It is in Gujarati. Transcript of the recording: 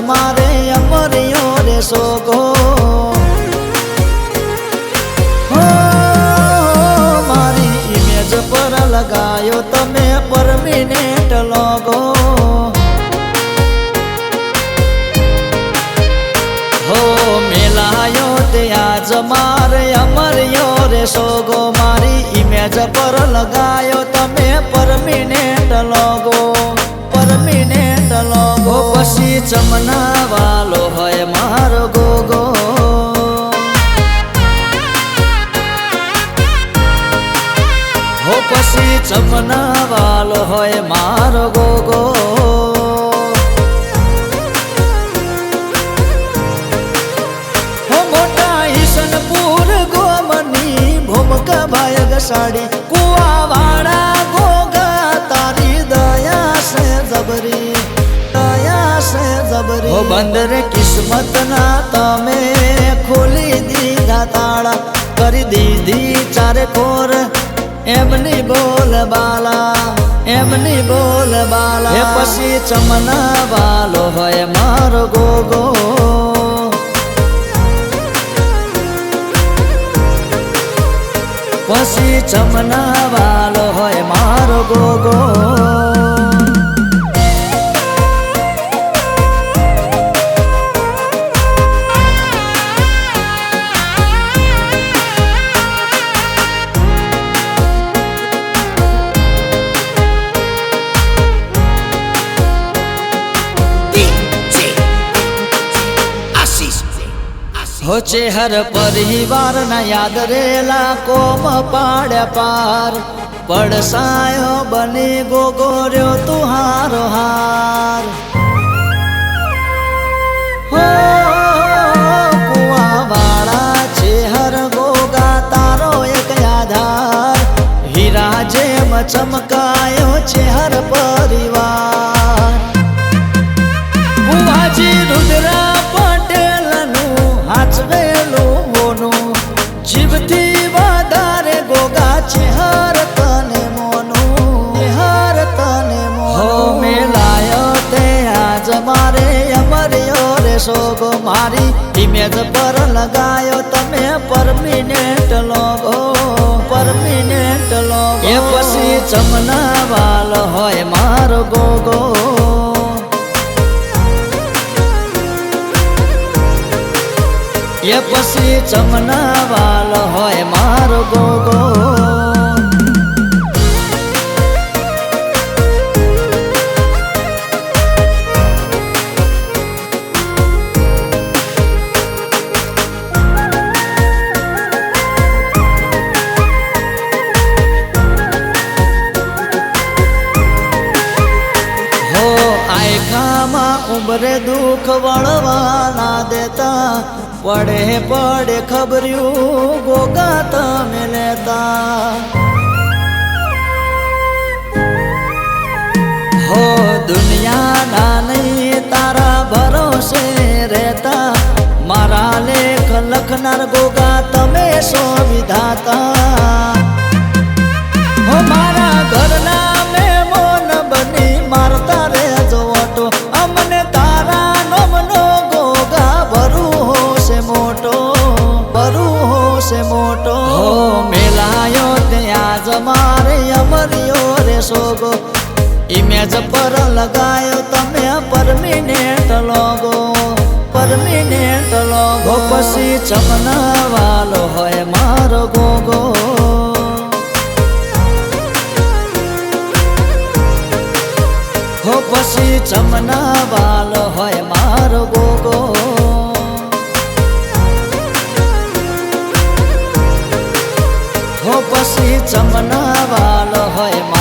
મારે અમરિયો રે સોગો મારી ઇમેજ પર લગાયો તમે પરમિનેટ લોગો હો, મેલાયો તે આજ મારે અમરિયો રે સોગો મારી ઇમેજ પર લગાયો ચમના વાલ હોય મારો ગોગો. મોટા ઈશનપુર ગોમની ભૂમકા ભાયગ સાડી કુવા વાળા ગોગા, તારી દયા સે જબરી, દયા સે જબરી. બંદર કિસ્મત ના તમે ખોલી દીધા તાળા, કરી દીધી ચારે કોર એમની બોલ બાલા એમની બોલ બાલા. એ પછી ચમના વાલો હોય મારો ગોગો. પછી ચમના વાલો હોય મારો ગોગો. હો હર પરિવાર ના યાદ રેલા કોમ પાડ્યા પાર. પડસાયો બની ગોગોર્યો તું હારો. હાર હો છે હર ગોગા, તારો એક આધાર. હીરા ચમકાયો ચેહર પરિવાર. બુવાજી રુદ્રા પટેલનું હાચવેલું મોનું જીવથી વધારે ગોગા છે હર તને મોનું હાર તને મોનું. મેલાયો તે આજ મારે અમર્યો રે સોગો મારી ઇમેજ પર લગાયો તમે પરમિનેન્ટ લોગો પરમિનેન્ટ લોગો. એ પછી ચમના વાલ હોય મારો ગોગો એ પછી ચમના વાલ હોય મારો ગોગો. ઉમરે વળવા ના દેતા. પડે પડે ખબર્યું ગોગા તમે લેતા. હો દુનિયાના નહીં, તારા ભરોસે રહેતા. મારા લેખ લખનાર ગોગા તમે સો વિધાતા. હો મારા મારે અમરિયો રે સોગો. ઇમેજ પર લગાયો તમે પરમિનેન્ટ લોગો. Permanent logo. પછી ચમના વાલો હોય મારો ગોગો. હો પછી ચમના વાલ હોય મારો ગોગો. પછી ચમના વાલ હોય